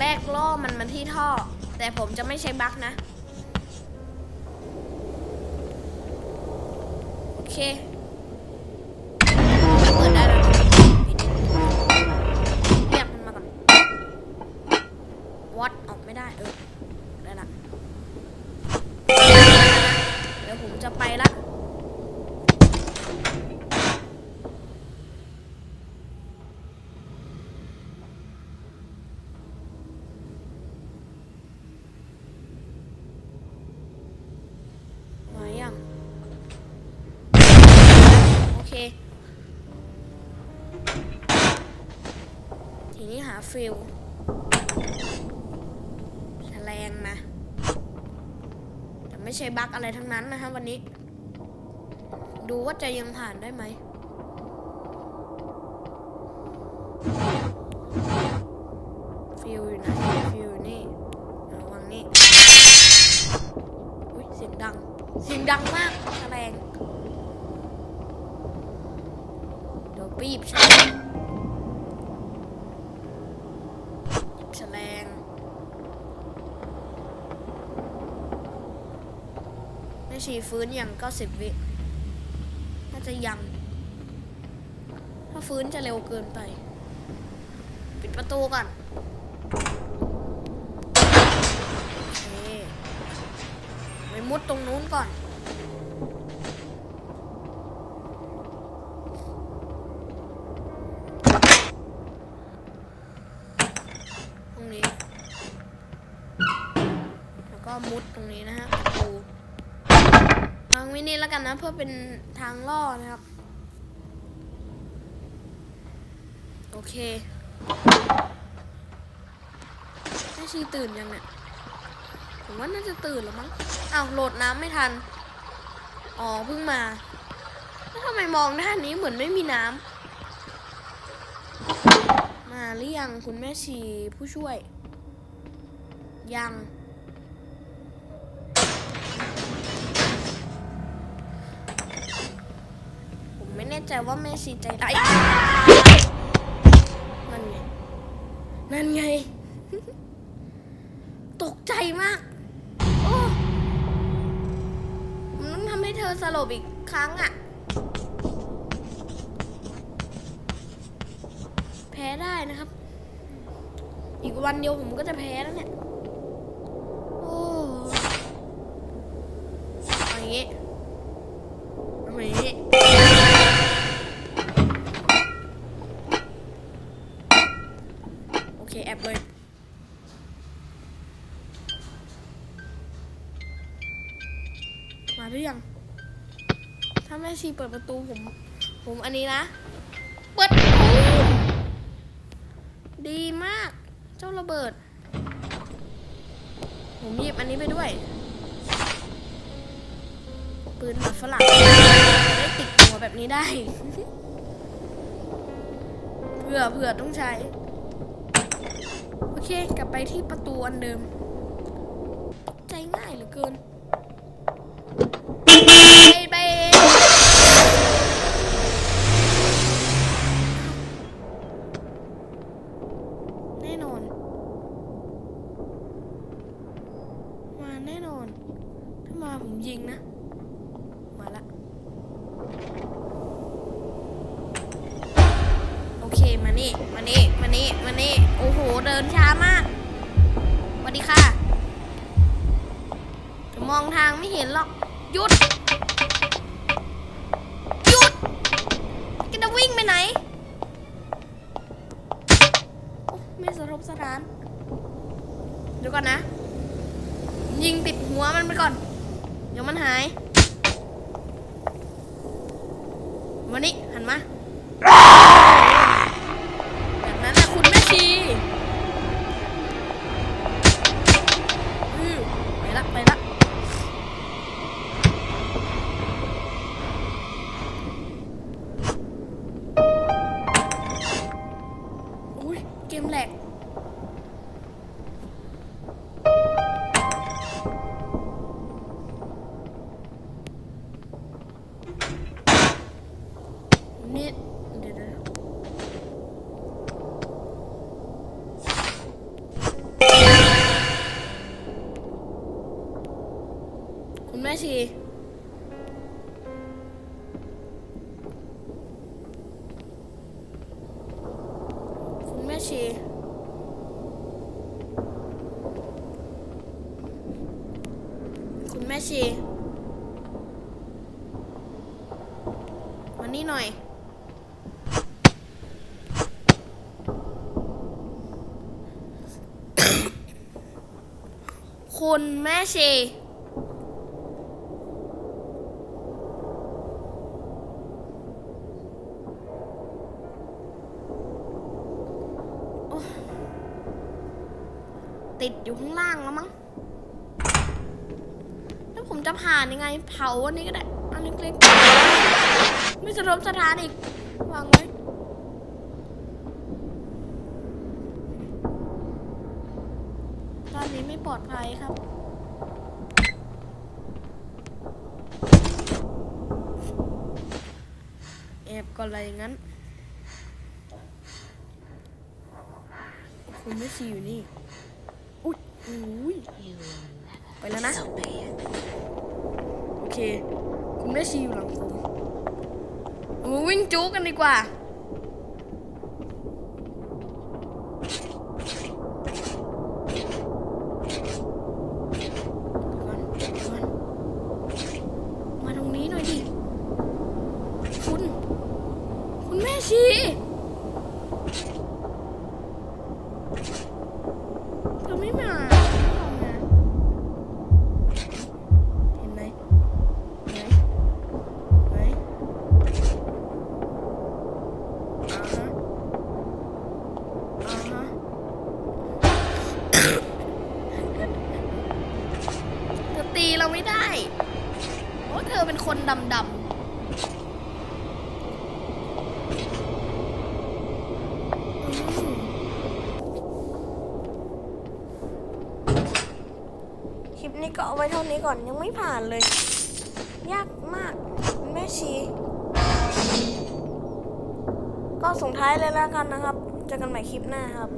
แรกล่อมันมาที่ท่อ แต่ผมจะไม่ใช้บั๊กนะ โอเคเปิดได้แล้วเรียกมันมาก่อนวัดออกไม่ได้เออได้ละเดี๋ยวผมจะไปละ มายัง โอเค ทีนี้หาฟิลแฉลงมา แต่ไม่ใช่บั๊กอะไรทั้งนั้นนะคะวันนี้ ดูว่าจะยังผ่านได้ไหมฟิลอยู่ไหนฟิลนี่ระวังนี่อุ้ยเสียงดัง เสียงดังมากแฉลงเดี๋ยวปีบแฉ แฉลงไม่ชีฟื้นอย่างก็สิบวิ น่าจะยัง ถ้าฟื้นจะเร็วเกินไป ปิดประตูก่อนโอเคไปมุดตรงนู้นก่อน ตรงนี้ แล้ว ก็มุดตรงนี้นะฮะประตูทางวินี่แล้วกันนะ เพื่อเป็นทางล่อนะครับ โอเคแม่ชีตื่นยังเนี่ยผมว่าน่าจะตื่นแล้วมั้งอ้าวโหลดน้ำไม่ทัน อ๋อเพิ่งมาแล้วทำไมมองด้านนี้เหมือนไม่มีน้ำมาหรือยังคุณแม่ชีผู้ช่วย ยัง ใจว่าแม่ชีใจร้ายนั่นไง นั่นไง ตกใจมาก โอ้มันต้องทำให้เธอสลบอีกครั้งอะแพ้ได้นะครับ อีกวันเดียวผมก็จะแพ้แล้วเนี่ย โอ้อย่างงี้ เคแอบเลยมาหรือยัง ถ้าแม่ชีเปิดประตูผม ผมอันนี้นะ เปิดตูดีมาก เจ้าระเบิด ผมหยิบอันนี้ไปด้วย ปืนแบบฝรั่งได้ติดหัวแบบนี้ได้เผื่อเผื่อต้องใช้ เคกลับไปที่ประตูอันเดิม ใจง่ายเหลือเกินไปไปแน่นอน มาแน่นอน ถ้ามาผมยิงนะ มาละ โอเค มานี่ มานี่ มานี่ มานี่โอ้ เดินช้ามากสวัสดีค่ะจะมองทางไม่เห็นหรอก หยุด หยุดกจะวิ่งไปไหน ไม่สะทบสะท้านเดี๋ยวก่อนนะ ยิงติดหัวมันไปก่อน เดี๋ยวมันหายมานี่หันมา ชี คุณแม่ชี คุณแม่ชีมานี่หน่อยคุณแม่ชี ติดอยู่ข้างล่างแล้วมั้ง แล้วผมจะผ่านยังไง เผาอันนี้ก็ได้ อันเล็กๆไม่สะทบสถานอีก วางไว้ตอนนี้ไม่ปลอดภัยครับแอบก่อนอะไรอย่างนั้นคุณไม่ชีอยู่นี่ อุ้ยอุ้ยไปแล้วนะ โอเคคุณแม่ชีอยู่หลังผมมาวิ่งจู๊กันดีกว่า มาตรงนี้หน่อยดิ คุณ คุณแม่ชีเธอไม่มาไม่ยอมมาเห็นไหมไหนไหนอ่าฮะอ่าฮะ เธอตีเราไม่ได้ เพราะเธอเป็น คนดำดำคลิปนี้ก็เอาไว้เท่านี้ก่อนยังไม่ผ่านเลย ยากมากแม่ชีก็ส่งท้ายเลยแล้วกันนะครับเจอกันใหม่คลิปหน้าครับ